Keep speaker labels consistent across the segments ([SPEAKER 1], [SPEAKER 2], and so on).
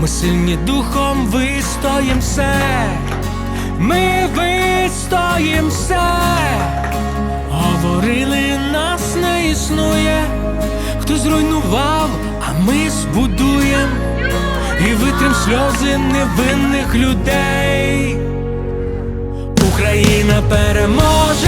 [SPEAKER 1] ми сильні духом вистоїм все, ми вистоїм все, говорили, нас не існує, хто зруйнував, а ми збудуєм. І витрим сльози невинних людей. Україна переможе,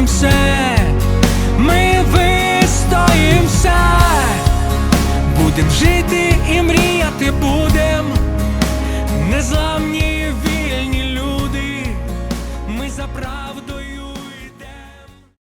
[SPEAKER 1] ми вистоїм